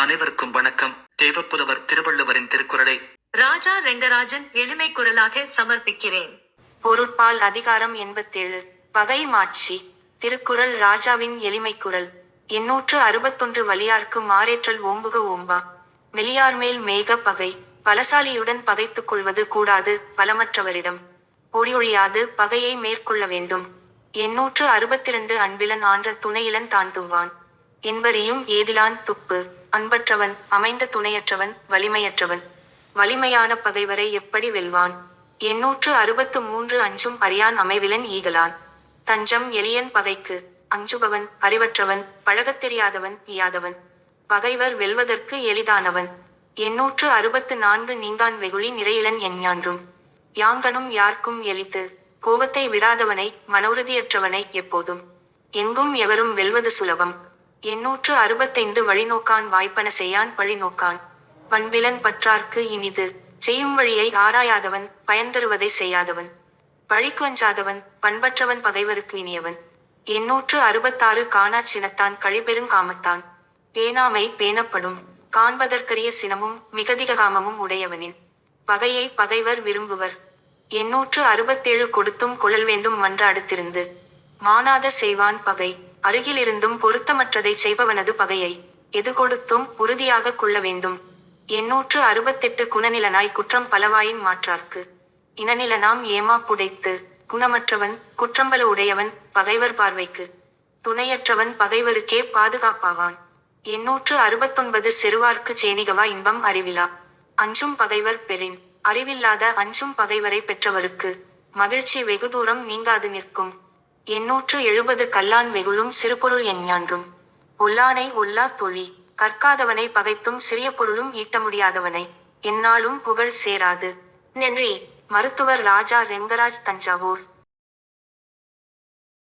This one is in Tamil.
அனைவருக்கும் வணக்கம். தேவப்புலவர் திருவள்ளுவரின் திருக்குறளை ராஜா ரெங்கராஜன் எளிமை குரலாக சமர்ப்பிக்கிறேன். பொருட்பால் அதிகாரம் எண்பத்தேழு. பகை மாட்சி. திருக்குறள் ராஜாவின் எளிமை குரல். எண்ணூற்று அறுபத்தொன்று வலியார்க்கு மாறேற்றல் ஓம்புக ஓம்பா. மெலியார் மேல் மேக பகை. பலசாலியுடன் பகைத்துக் கொள்வது கூடாது பலமற்றவரிடம். ஒளியொழியாது பகையை மேற்கொள்ள வேண்டும். எண்ணூற்று அறுபத்திரண்டு அன்பிலன் ஆன்ற துணையிலன் தான் துவான் என்பறியும் ஏதிலான் துப்பு. அன்பற்றவன் அமைந்த துணையற்றவன் வலிமையற்றவன். வலிமையான பகைவரை எப்படி வெல்வான்? எண்ணூற்று அறுபத்து மூன்று அஞ்சும் அறியான் அமைவிலன் ஈகலான். தஞ்சம் எளியன் பகைக்கு அஞ்சுபவன் அறிவற்றவன் பழகத் தெரியாதவன் இயாதவன். பகைவர் வெல்வதற்கு எளிதானவன். எண்ணூற்று அறுபத்து நான்கு நீங்கான் வெகுளி நிறையிலன் எஞ்ஞான்றும். யாங்கனும் யார்க்கும் எளித்து கோபத்தை விடாதவனை மனவுறுதியற்றவனை எப்போதும். எங்கும் எவரும் வெல்வது சுலபம். எண்ணூற்று அறுபத்தைந்து வழிநோக்கான் வாய்ப்பன செய்யான் பழிநோக்கான். பண்பிலன் பற்றார்க்கு இனிது. செய்யும் வழியை ஆராயாதவன் பயன் தருவதை செய்யாதவன். பழிக்கு அஞ்சாதவன் பண்பற்றவன் பகைவருக்கு இனியவன். எண்ணூற்று அறுபத்தாறு காணாச் சினத்தான் கழிபெரும் காமத்தான். பேணாமை பேணப்படும். காண்பதற்கரிய சினமும் மிகதிக காமமும் உடையவனின். பகையை பகைவர் விரும்புவர். எண்ணூற்று அறுபத்தேழு கொடுத்தும் குழல் வேண்டும் மன்ற அடுத்திருந்து. மானாத செய்வான் பகை. அருகிலிருந்தும் பொருத்தமற்றதை செய்பவனது பகையை எது கொடுத்தும் உறுதியாக கொள்ள வேண்டும். எண்ணூற்று அறுபத்தெட்டு குணநிலனாய் குற்றம் பலவாயின் மாற்றார்க்கு. இனநிலனாம் ஏமா புடைத்து குணமற்றவன் குற்றம்பல உடையவன் பகைவர் பார்வைக்கு. துணையற்றவன் பகைவருக்கே பாதுகாப்பாவான். எண்ணூற்று அறுபத்தொன்பது செருவார்க்கு சேனிகவா இன்பம் அறிவிலா. அஞ்சும் பகைவர் பெறின் அறிவில்லாத அஞ்சும் பகைவரை பெற்றவருக்கு மகிழ்ச்சி வெகு தூரம் நீங்காது நிற்கும். எண்ணூற்று எழுபது கல்லான் வெகுளும் சிறுபொருள் எஞ்ஞான்றும் ஒல்லானை ஒல்லா தொழி கற்காதவனை பகைத்தும் சிறிய பொருளும் ஈட்ட முடியாதவனை. என்னாலும் புகழ் சேராது. நன்றி. மருத்துவர் ராஜா ரெங்கராஜ் தஞ்சாவூர்.